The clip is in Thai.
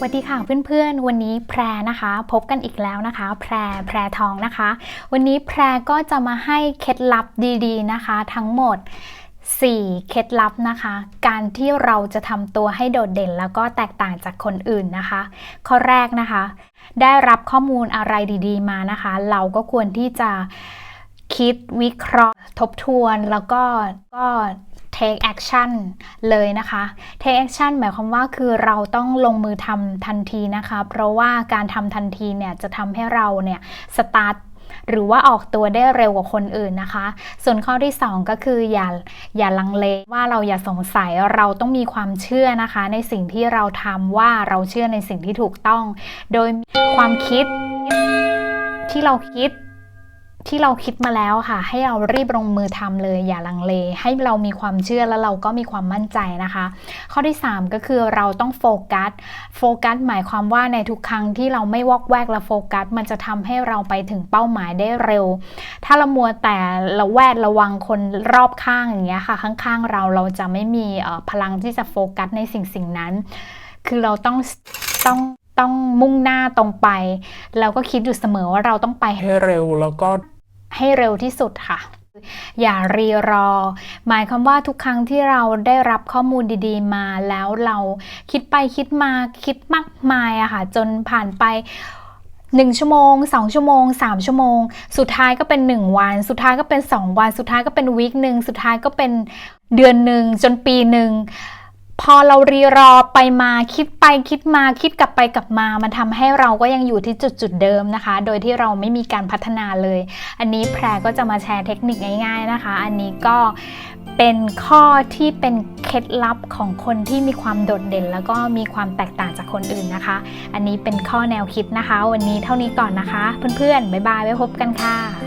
สวัสดีค่ะเพื่อนๆ วันนี้แพรนะคะ พบกันอีกแล้วนะคะ แพรแพรทองนะคะ วันนี้แพรก็จะมาให้เคล็ดลับดีๆนะคะ ทั้งหมด 4 เคล็ดลับนะคะ การที่เราจะทำตัวให้โดดเด่น แล้วก็แตกต่างจากคนอื่นนะคะ ข้อแรกนะคะ ได้รับข้อมูลอะไรดีๆมานะคะ เราก็ควรที่จะคิดวิเคราะห์ทบทวนแล้วก็ก็ take action เลยนะคะ take action หมายความว่าคือเราต้องลงมือทำทันทีนะคะ เพราะว่าการทำทันทีเนี่ยจะทำให้เราเนี่ยสตาร์ทหรือว่าออกตัวได้เร็วกว่าคนอื่นนะคะ ส่วนข้อที่ 2 ก็คืออย่าอย่าลังเลว่าเราอย่าสงสัยเราต้องมีความเชื่อนะคะ ในสิ่งที่เราทำว่าเราเชื่อในสิ่งที่ถูกต้อง โดยความคิดที่เราคิด ที่เราคิดมาแล้วค่ะ ให้เรารีบลงมือทำเลยอย่าลังเล ให้เรามีความเชื่อแล้วเราก็มีความมั่นใจนะคะ ข้อที่ 3 ก็คือเราต้องโฟกัสโฟกัสหมายความว่าในทุกครั้งที่เราไม่วอกแวกและโฟกัส มันจะทำให้เราไปถึงเป้าหมายได้เร็ว ถ้าเรามัวแต่ระแวดระวังคนรอบข้างอย่างเงี้ยค่ะ ข้างๆเราเราจะไม่มีพลังที่จะโฟกัสในสิ่งสิ่งนั้น คือเราต้องต้องต้องมุ่งหน้าตรงไป แล้วก็คิดอยู่เสมอว่าเราต้องไปให้เร็วแล้วก็ ให้เร็วที่สุดค่ะ อย่ารีรอ หมายความว่าทุกครั้งที่เราได้รับข้อมูลดีๆมาแล้วเราคิดไปคิดมาคิดมากมายอะค่ะ จนผ่านไป1ชั่วโมง2ชั่วโมง3ชั่วโมง สุดท้ายก็เป็น1วัน สุดท้ายก็เป็น2วัน สุดท้ายก็เป็นวีคหนึ่งสุดท้ายก็เป็นเดือนหนึ่งจนปีหนึ่ง พอเรารีรอไปมาคิดไปคิดมาคิดกลับไปกลับมา มันทำให้เราก็ยังอยู่ที่จุดจุดเดิมนะคะ โดยที่เราไม่มีการพัฒนาเลย อันนี้แพรก็จะมาแชร์เทคนิคง่ายๆนะคะ อันนี้ก็เป็นข้อที่เป็นเคล็ดลับของคนที่มีความโดดเด่น แล้วก็มีความแตกต่างจากคนอื่นนะคะ อันนี้เป็นข้อแนวคิดนะคะ วันนี้เท่านี้ก่อนนะคะ เพื่อนๆบ๊ายบายไว้พบกันค่ะ